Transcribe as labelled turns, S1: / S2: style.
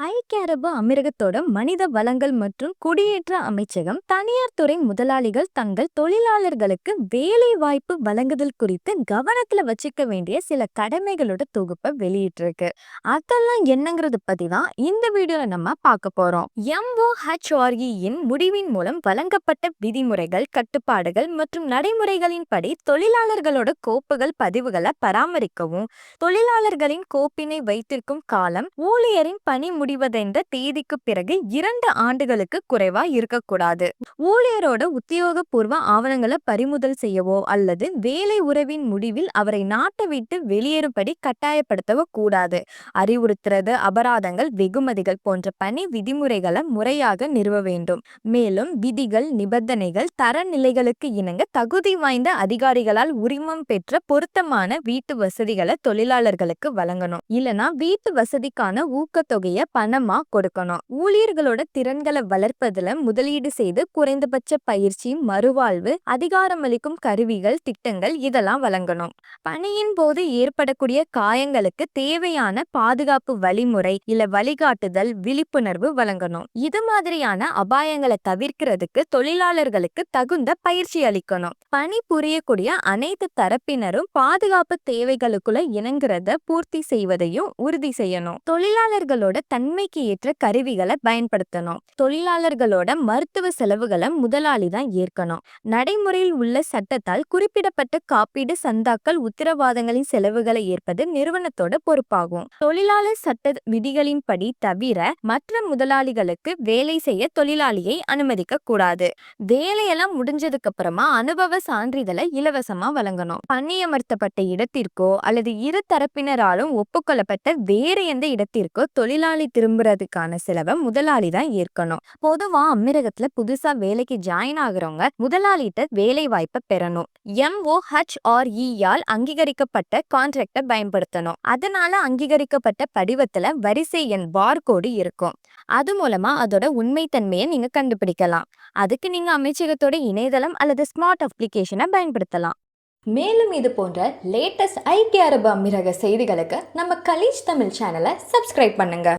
S1: ஐக்கிய அரபு அமீரகத்தோட மனித வளங்கள் மற்றும் குடியேற்ற அமைச்சகம் தனியார் துறை முதலாளிகள் தங்கள் தொழிலாளர்களுக்கு வேலை வாய்ப்பு வழங்குதல் குறித்து கவனத்துல வச்சுக்க வேண்டிய சில கடமைகளோட தொகுப்பை வெளியிட்டிருக்கு. அதெல்லாம் என்னங்கிறது பத்தி தான் இந்த வீடியோல நம்ம பார்க்க போறோம். எம்ஓஹெச்ஆர்இயின் முடிவின் மூலம் வழங்கப்பட்ட விதிமுறைகள் கட்டுப்பாடுகள் மற்றும் நடைமுறைகளின் படி தொழிலாளர்களோட கோப்புகள் பதிவுகளை பராமரிக்கவும் தொழிலாளர்களின் கோப்பினை வைத்திருக்கும் காலம் ஊழியரின் பணி முடிவடைந்த தேதிக்கு பிறகு இரண்டு ஆண்டுகளுக்கு குறைவா இருக்கக்கூடாது. ஊழியரோட உத்தியோகபூர்வ ஆவணங்களை பறிமுதல் செய்யவோ அல்லது வேலை உறவின் முடிவில் அவரை நாட்டை விட்டு வெளியேறும்படி கட்டாயப்படுத்தவோ கூடாது. அறிவுறுத்துறது அபராதங்கள் வெகுமதிகள் போன்ற பணி விதிமுறைகளை முறையாக நிறுவ வேண்டும். மேலும் விதிகள் நிபந்தனைகள் தரநிலைகளுக்கு இணங்க தகுதி வாய்ந்த அதிகாரிகளால் உரிமம் பெற்ற பொருத்தமான வீட்டு வசதிகளை தொழிலாளர்களுக்கு வழங்கணும். இல்லனா வீட்டு வசதிக்கான ஊக்கத்தொகையை பணமா கொடுக்கணும். ஊழியர்களோட திறன்களை வளர்ப்பதுல முதலீடு செய்து குறைந்தபட்ச பயிற்சி மறுவாழ்வு அதிகாரமளிக்கும் கருவிகள் திட்டங்கள் இதெல்லாம் வழங்கணும். பணியின் போது ஏற்படக்கூடிய காயங்களுக்கு தேவையான பாதுகாப்பு வழிமுறை இல்ல வழிகாட்டுதல் விழிப்புணர்வு வழங்கணும். இது மாதிரியான அபாயங்களை தவிர்க்கிறதுக்கு தொழிலாளர்களுக்கு தகுந்த பயிற்சி அளிக்கணும். பணி புரியக்கூடிய அனைத்து தரப்பினரும் பாதுகாப்பு தேவைகளுக்குள்ள இணங்குறத பூர்த்தி செய்வதையும் உறுதி செய்யணும். தொழிலாளர்களோட உண்மைக்கு ஏற்ற கருவிகளை பயன்படுத்தணும். தொழிலாளர்களோட மருத்துவ செலவுகளை முதலாளி தான் ஏற்கணும். நடைமுறையில் உள்ள சட்டத்தால் குறிப்பிடப்பட்ட காப்பீடு சந்தாக்கள் உத்தரவாதங்களின் செலவுகளை ஏற்பது நிறுவனத்தோட பொறுப்பாகும். தொழிலாளர் சட்ட விதிகளின்படி தவிர மற்ற முதலாளிகளுக்கு வேலை செய்ய தொழிலாளியை அனுமதிக்க கூடாது. வேலையெல்லாம் முடிஞ்சதுக்கு அப்புறமா அனுபவ சான்றிதழை இலவசமா வழங்கணும். பணியமர்த்தப்பட்ட இடத்திற்கோ அல்லது இரு தரப்பினராலும் ஒப்புக்கொள்ளப்பட்ட வேறு எந்த இடத்திற்கோ தொழிலாளி திரும்புறதுக்கான செலவை முதலாளி தான் ஏற்கணும். பொதுவா அமீரகத்துல புதுசா வேலைக்கு ஜாயின் ஆகுறவங்க முதலாளிட்ட வேலை வாய்ப்பை பெறணும் எம்ஓஹெச்ஆர்இயால் அங்கீகரிக்கப்பட்ட கான்ட்ராக்டை பயன்படுத்தணும். அதனால அங்கீகரிக்கப்பட்ட படிவத்துல வரிசை எண் பார்கோடு இருக்கும். அது மூலமா அதோட உண்மைத்தன்மையை நீங்க கண்டுபிடிக்கலாம். அதுக்கு நீங்க அமைச்சகத்தோட இணையதளம் அல்லது ஸ்மார்ட் அப்ளிகேஷனை பயன்படுத்தலாம்.
S2: மேலும் இது போன்ற லேட்டஸ்ட் ஐக்கிய அரபு அமீரக செய்திகளுக்கு நம்ம கலீஜ் தமிழ் சேனலை சப்ஸ்கிரைப் பண்ணுங்க.